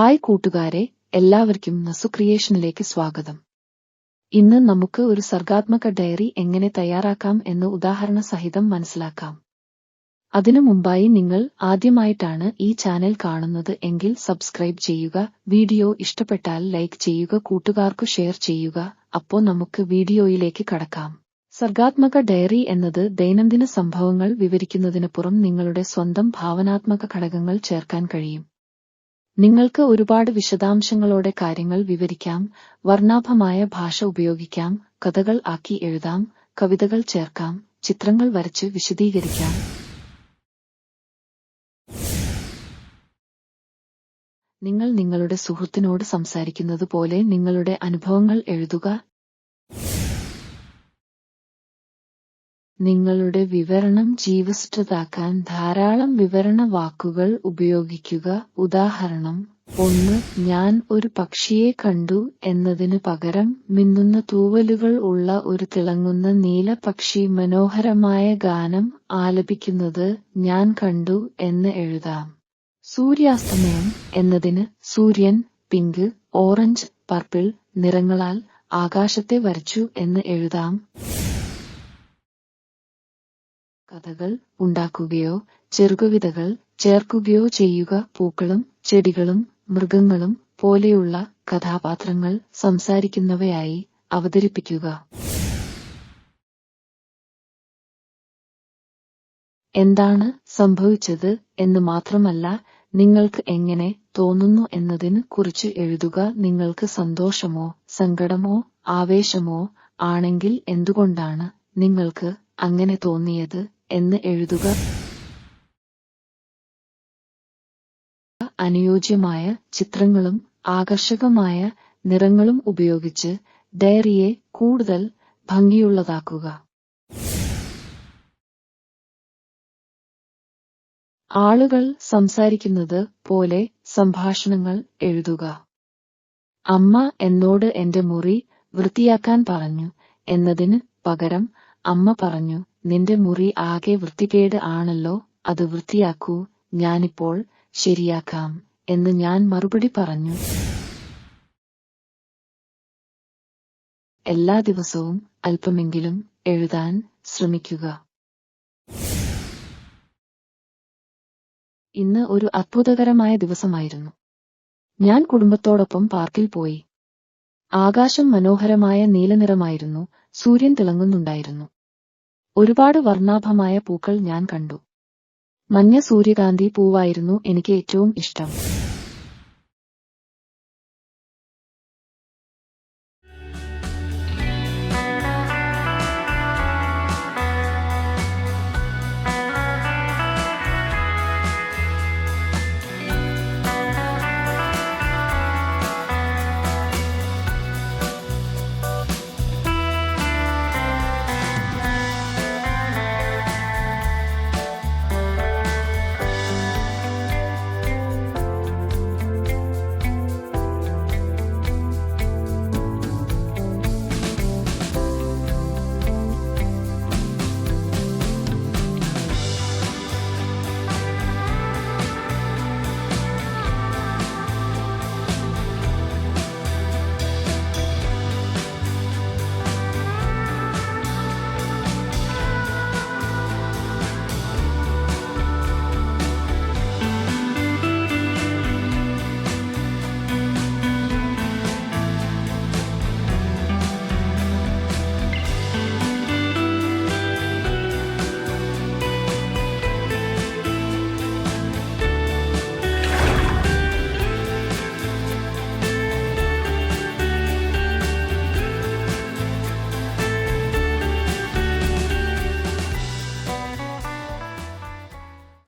Hi കൂട്ടുകാരെ എല്ലാവർക്കും നസു ക്രിയേഷനിലേക്ക് സ്വാഗതം. ഇന്ന് നമുക്ക് ഒരു സർഗാത്മക ഡയറി എങ്ങനെ തയ്യാറാക്കാം എന്ന് ഉദാഹരണ സഹിതം മനസ്സിലാക്കാം. അതിനു മുമ്പായി നിങ്ങൾ ആദ്യമായിട്ടാണ് ഈ ചാനൽ കാണുന്നത് എങ്കിൽ സബ്സ്ക്രൈബ് ചെയ്യുക വീഡിയോ ഇഷ്ടപ്പെട്ടാൽ ലൈക്ക് ചെയ്യുക കൂട്ടുകാർക്കു ഷെയർ ചെയ്യുക. അപ്പോ നമുക്ക് വീഡിയോയിലേക്ക് കടക്കാം. സർഗാത്മക ഡയറി എന്നത് ദൈനംദിന സംഭവങ്ങൾ വിവരിക്കുന്നതിന് പുറം നിങ്ങളുടെ സ്വന്തം ഭാവനാത്മക ഘടകങ്ങൾ ചേർക്കാൻ കഴിയും. നിങ്ങൾക്ക് ഒരുപാട് വിശദാംശങ്ങളോടെ കാര്യങ്ങൾ വിവരിക്കാം വർണാഭമായ ഭാഷ ഉപയോഗിക്കാം കഥകൾ ആക്കി എഴുതാം കവിതകൾ ചേർക്കാം ചിത്രങ്ങൾ വരച്ച് വിശദീകരിക്കാം. നിങ്ങൾ നിങ്ങളുടെ സുഹൃത്തിനോട് സംസാരിക്കുന്നത് പോലെ നിങ്ങളുടെ അനുഭവങ്ങൾ എഴുതുക നിങ്ങളുടെ വിവരണം ജീവസ്റ്റുതാക്കാൻ ധാരാളം വിവരണ വാക്കുകൾ ഉപയോഗിക്കുക. ഉദാഹരണം ഒന്ന് ഞാൻ ഒരു പക്ഷിയെ കണ്ടു എന്നതിനു പകരം മിന്നുന്ന തൂവലുകൾ ഉള്ള ഒരു തിളങ്ങുന്ന നീല പക്ഷി മനോഹരമായ ഗാനം ആലപിക്കുന്നത് ഞാൻ കണ്ടു എന്ന് എഴുതാം. സൂര്യാസ്തമയം എന്നതിന് സൂര്യൻ പിങ്ക് ഓറഞ്ച് പർപ്പിൾ നിറങ്ങളാൽ ആകാശത്തെ വരച്ചു എന്ന് എഴുതാം. കഥകൾ ഉണ്ടാക്കുകയോ ചെറുകവിതകൾ ചേർക്കുകയോ ചെയ്യുക പൂക്കളും ചെടികളും മൃഗങ്ങളും പോലെയുള്ള കഥാപാത്രങ്ങൾ സംസാരിക്കുന്നവയായി അവതരിപ്പിക്കുക. എന്താണ് സംഭവിച്ചത് എന്ന് മാത്രമല്ല നിങ്ങൾക്ക് എങ്ങനെ തോന്നുന്നു എന്നതിന് കുറിച്ച് എഴുതുക നിങ്ങൾക്ക് സന്തോഷമോ സങ്കടമോ ആവേശമോ ആണെങ്കിൽ എന്തുകൊണ്ടാണ് നിങ്ങൾക്ക് അങ്ങനെ തോന്നിയത്? എന്ന് എഴുതുക. അനുയോജ്യമായ ചിത്രങ്ങളും ആകർഷകമായ നിറങ്ങളും ഉപയോഗിച്ച് ഡയറിയെ കൂടുതൽ ഭംഗിയുള്ളതാക്കുക. ആളുകൾ സംസാരിക്കുന്നത് പോലെ സംഭാഷണങ്ങൾ എഴുതുക. അമ്മ എന്നോട് എന്റെ മുറി വൃത്തിയാക്കാൻ പറഞ്ഞു എന്നതിന് പകരം അമ്മ പറഞ്ഞു നിന്റെ മുറി ആകെ വൃത്തികേട് ആണല്ലോ അത് വൃത്തിയാക്കൂ ഞാനിപ്പോൾ ശരിയാക്കാം എന്ന് ഞാൻ മറുപടി പറഞ്ഞു. എല്ലാ ദിവസവും അല്പമെങ്കിലും എഴുതാൻ ശ്രമിക്കുക. ഇന്ന് ഒരു അത്ഭുതകരമായ ദിവസമായിരുന്നു. ഞാൻ കുടുംബത്തോടൊപ്പം പാർക്കിൽ പോയി. ആകാശം മനോഹരമായ നീലനിറമായിരുന്നു സൂര്യൻ തിളങ്ങുന്നുണ്ടായിരുന്നു. ഒരുപാട് വർണാഭമായ പൂക്കൾ ഞാൻ കണ്ടു. മഞ്ഞ സൂര്യകാന്തി പൂവായിരുന്നു എനിക്ക് ഏറ്റവും ഇഷ്ടം.